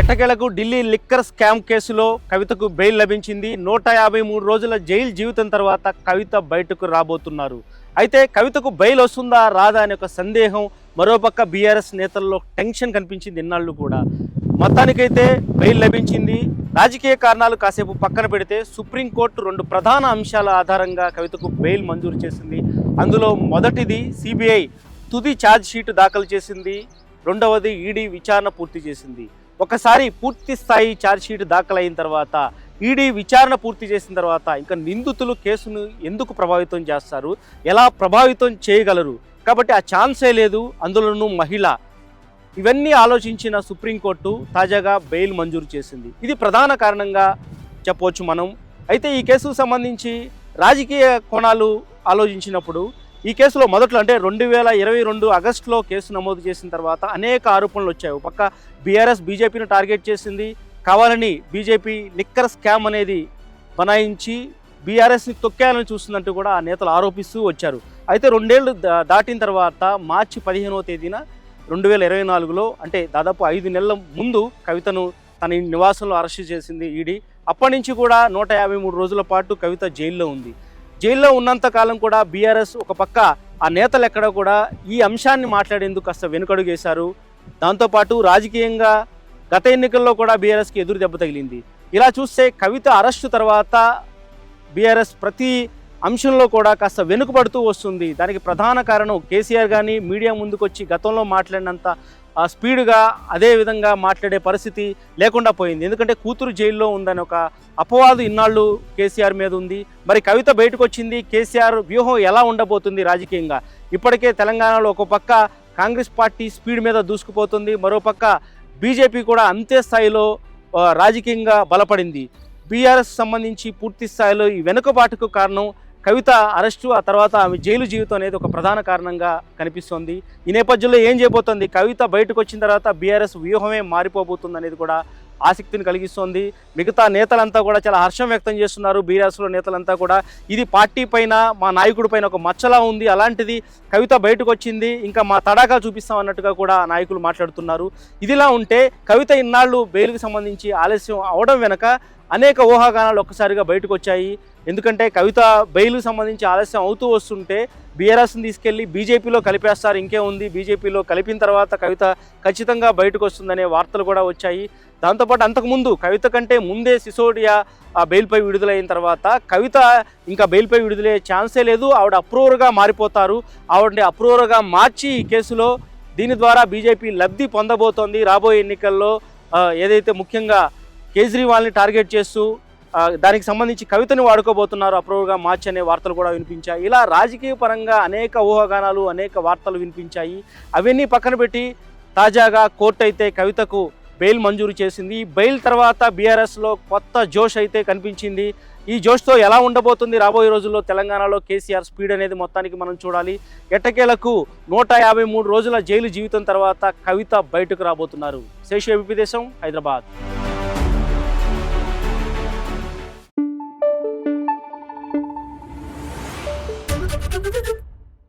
ఎట్టకేలకు Delhi liquor scam కేసులో కవితకు బెయిల్ లభించింది. నూట యాభై మూడు రోజుల జైలు జీవితం తర్వాత కవిత బయటకు రాబోతున్నారు. అయితే కవితకు బెయిల్ వస్తుందా రాదా అనే ఒక సందేహం మరోపక్క బీఆర్ఎస్ నేతల్లో టెన్షన్ కనిపించింది ఇన్నాళ్ళు కూడా. మొత్తానికైతే బెయిల్ లభించింది. రాజకీయ కారణాలు కాసేపు పక్కన పెడితే సుప్రీంకోర్టు రెండు ప్రధాన అంశాల ఆధారంగా కవితకు బెయిల్ మంజూరు చేసింది. అందులో మొదటిది సిబిఐ తుది ఛార్జ్ షీట్ దాఖలు చేసింది. రెండవది ఈడీ విచారణ పూర్తి చేసింది. ఒకసారి పూర్తి స్థాయి ఛార్జ్షీట్ దాఖలైన తర్వాత ఈడీ విచారణ పూర్తి చేసిన తర్వాత ఇంకా నిందితులు కేసును ఎందుకు ప్రభావితం చేస్తారు? ఎలా ప్రభావితం చేయగలరు? కాబట్టి ఆ ఛాన్సే లేదు. అందులోనూ మహిళ. ఇవన్నీ ఆలోచించిన సుప్రీంకోర్టు తాజాగా బెయిల్ మంజూరు చేసింది. ఇది ప్రధాన కారణంగా చెప్పవచ్చు మనం. అయితే ఈ కేసుకు సంబంధించి రాజకీయ కోణాలు ఆలోచించినప్పుడు ఈ కేసులో మొదట్లో అంటే రెండు వేల ఇరవై రెండు ఆగస్టులో కేసు నమోదు చేసిన తర్వాత అనేక ఆరోపణలు వచ్చాయి. ఒక పక్క బీఆర్ఎస్ బీజేపీని టార్గెట్ చేసింది కావాలని బీజేపీ లిక్కర్ స్కామ్ అనేది బనాయించి బీఆర్ఎస్ని తొక్కేయాలని చూస్తుందంటూ కూడా ఆ నేతలు ఆరోపిస్తూ వచ్చారు. అయితే రెండేళ్ళు దా- దాటిన తర్వాత మార్చి పదిహేనవ తేదీన రెండు వేల ఇరవై నాలుగులో అంటే దాదాపు ఐదు నెలల ముందు కవితను తన నివాసంలో అరెస్ట్ చేసింది ఈడీ. అప్పటి నుంచి కూడా నూట యాభై మూడు రోజుల పాటు కవిత జైల్లో ఉంది. జైల్లో ఉన్నంత కాలం కూడా బీఆర్ఎస్ ఒక పక్క ఆ నేతలు ఎక్కడ కూడా ఈ అంశాన్ని మాట్లాడేందుకు కాస్త వెనుకడుగేశారు దాంతోపాటు రాజకీయంగా గత ఎన్నికల్లో కూడా బీఆర్ఎస్కి ఎదురు దెబ్బ తగిలింది. ఇలా చూస్తే కవిత అరెస్టు తర్వాత బీఆర్ఎస్ ప్రతి అంశంలో కూడా కాస్త వెనుకబడుతూ వస్తుంది. దానికి ప్రధాన కారణం కేసీఆర్ కానీ మీడియా ముందుకొచ్చి గతంలో మాట్లాడినంత స్పీడ్గా అదే విధంగా మాట్లాడే పరిస్థితి లేకుండా పోయింది. ఎందుకంటే కూతురు జైల్లో ఉందని ఒక అపవాదు ఇన్నాళ్ళు కేసీఆర్ మీద ఉంది. మరి కవిత బయటకు వచ్చింది కేసీఆర్ వ్యూహం ఎలా ఉండబోతుంది రాజకీయంగా? ఇప్పటికే తెలంగాణలో ఒక పక్క కాంగ్రెస్ పార్టీ స్పీడ్ మీద దూసుకుపోతుంది. మరోపక్క బీజేపీ కూడా అంతే స్థాయిలో రాజకీయంగా బలపడింది. బీఆర్ఎస్ సంబంధించి పూర్తి స్థాయిలో ఈ వెనుకబాటుకు కారణం కవిత అరెస్టు ఆ తర్వాత ఆమె జైలు జీవితం అనేది ఒక ప్రధాన కారణంగా కనిపిస్తోంది. ఈ నేపథ్యంలో ఏం చేయబోతోంది? కవిత బయటకు వచ్చిన తర్వాత బీఆర్ఎస్ వ్యూహమే మారిపోబోతుంది అనేది కూడా ఆసక్తిని కలిగిస్తోంది. మిగతా నేతలంతా కూడా చాలా హర్షం వ్యక్తం చేస్తున్నారు. బీఆర్ఎస్లో నేతలంతా కూడా ఇది పార్టీ పైన మా నాయకుడి పైన ఒక మచ్చలా ఉంది అలాంటిది కవిత బయటకు వచ్చింది ఇంకా మా తడాకా చూపిస్తాం అన్నట్టుగా కూడా నాయకులు మాట్లాడుతున్నారు. ఇదిలా ఉంటే కవిత ఇన్నాళ్ళు బెయిల్కి సంబంధించి ఆలస్యం అవడం వెనక అనేక ఊహాగానాలు ఒక్కసారిగా బయటకు వచ్చాయి. ఎందుకంటే కవిత బెయిల్ సంబంధించి ఆలస్యం అవుతూ వస్తుంటే బీఆర్ఎస్ని తీసుకెళ్ళి బీజేపీలో కలిపేస్తారు ఇంకే ఉంది. బీజేపీలో కలిపిన తర్వాత కవిత ఖచ్చితంగా బయటకు వస్తుందనే వార్తలు కూడా వచ్చాయి. దాంతోపాటు అంతకుముందు కవిత కంటే ముందే సిసోడియా ఆ బెయిల్పై విడుదలైన తర్వాత కవిత ఇంకా బెయిల్పై విడుదలయ్యే ఛాన్సే లేదు. ఆవిడ అప్రూవర్గా మారిపోతారు. ఆవిడని అప్రూవర్గా మార్చి ఈ కేసులో దీని ద్వారా బీజేపీ లబ్ధి పొందబోతోంది. రాబోయే ఎన్నికల్లో ఏదైతే ముఖ్యంగా కేజ్రీవాల్ని టార్గెట్ చేస్తూ దానికి సంబంధించి కవితను వాడుకోబోతున్నారు. అప్రూవ్గా మార్చి అనే వార్తలు కూడా వినిపించాయి. ఇలా రాజకీయ పరంగా అనేక ఊహాగానాలు అనేక వార్తలు వినిపించాయి. అవన్నీ పక్కన పెట్టి తాజాగా కోర్టు అయితే కవితకు బెయిల్ మంజూరు చేసింది. బెయిల్ తర్వాత బీఆర్ఎస్లో కొత్త జోష్ అయితే కనిపించింది. ఈ జోష్తో ఎలా ఉండబోతుంది రాబోయే రోజుల్లో తెలంగాణలో కేసీఆర్ స్పీడ్ అనేది మొత్తానికి మనం చూడాలి. ఎట్టకేలకు నూట యాభై మూడు రోజుల జైలు జీవితం తర్వాత కవిత బయటకు రాబోతున్నారు. శేషు ఏబిపి దేశం హైదరాబాద్. Ha ha ha!